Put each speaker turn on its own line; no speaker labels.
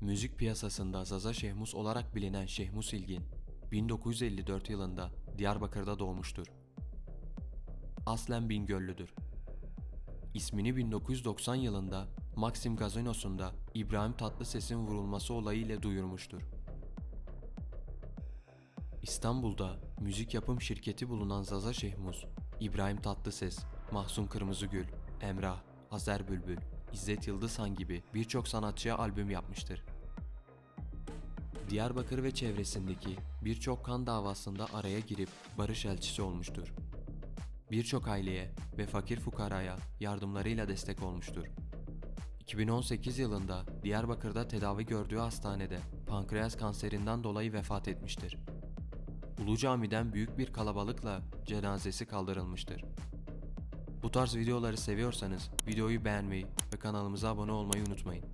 Müzik piyasasında Zaza Şehmus olarak bilinen Şehmus İlgin, 1954 yılında Diyarbakır'da doğmuştur. Aslen Bingöllüdür. İsmini 1990 yılında Maxim Gazinosu'nda İbrahim Tatlıses'in vurulması olayı ile duyurmuştur. İstanbul'da müzik yapım şirketi bulunan Zaza Şehmus, İbrahim Tatlıses, Mahsun Kırmızıgül, Emrah, Azer Bülbül, İzzet Yıldızhan gibi birçok sanatçıya albüm yapmıştır. Diyarbakır ve çevresindeki birçok kan davasında araya girip barış elçisi olmuştur. Birçok aileye ve fakir fukaraya yardımlarıyla destek olmuştur. 2018 yılında Diyarbakır'da tedavi gördüğü hastanede pankreas kanserinden dolayı vefat etmiştir. Ulu Cami'den büyük bir kalabalıkla cenazesi kaldırılmıştır. Bu tarz videoları seviyorsanız videoyu beğenmeyi ve kanalımıza abone olmayı unutmayın.